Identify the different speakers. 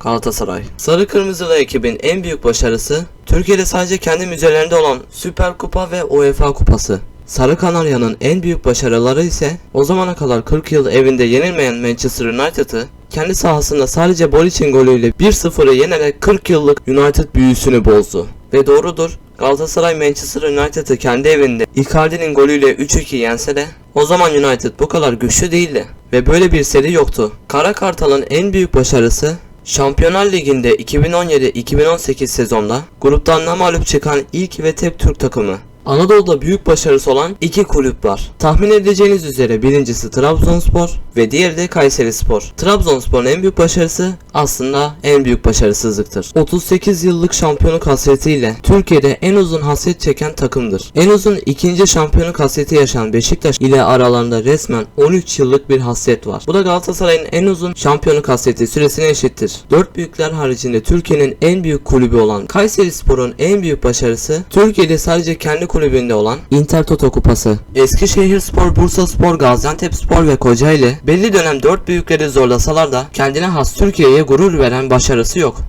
Speaker 1: Galatasaray. Sarı Kırmızılı ekibin en büyük başarısı Türkiye'de sadece kendi müzelerinde olan Süper Kupa ve UEFA Kupası. Sarı Kanarya'nın en büyük başarıları ise o zamana kadar 40 yıl evinde yenilmeyen Manchester United'ı kendi sahasında sadece Bolic'in golüyle 1-0'ı yenerek 40 yıllık United büyüsünü bozdu. Ve doğrudur Galatasaray Manchester United'ı kendi evinde Icardi'nin golüyle 3-2 yense de o zaman United bu kadar güçlü değildi ve böyle bir seri yoktu. Kara Kartal'ın en büyük başarısı Şampiyonlar Ligi'nde 2017-2018 sezonda gruptan namalup çıkan ilk ve tek Türk takımı. Anadolu'da büyük başarısı olan iki kulüp var. Tahmin edeceğiniz üzere birincisi Trabzonspor ve diğeri de Kayserispor. Trabzonspor'un en büyük başarısı aslında en büyük başarısızlıktır. 38 yıllık şampiyonluk hasretiyle Türkiye'de en uzun hasret çeken takımdır. En uzun ikinci şampiyonluk hasreti yaşayan Beşiktaş ile aralarında resmen 13 yıllık bir hasret var. Bu da Galatasaray'ın en uzun şampiyonluk hasreti süresine eşittir. Dört büyükler haricinde Türkiye'nin en büyük kulübü olan Kayserispor'un en büyük başarısı Türkiye'de sadece kendi kulübünde olan Intertoto Kupası. Eskişehirspor, Bursaspor, Gaziantepspor ve Kocaeli belli dönem dört büyükleri zorlasalar da kendine has Türkiye'ye gurur veren başarısı yok.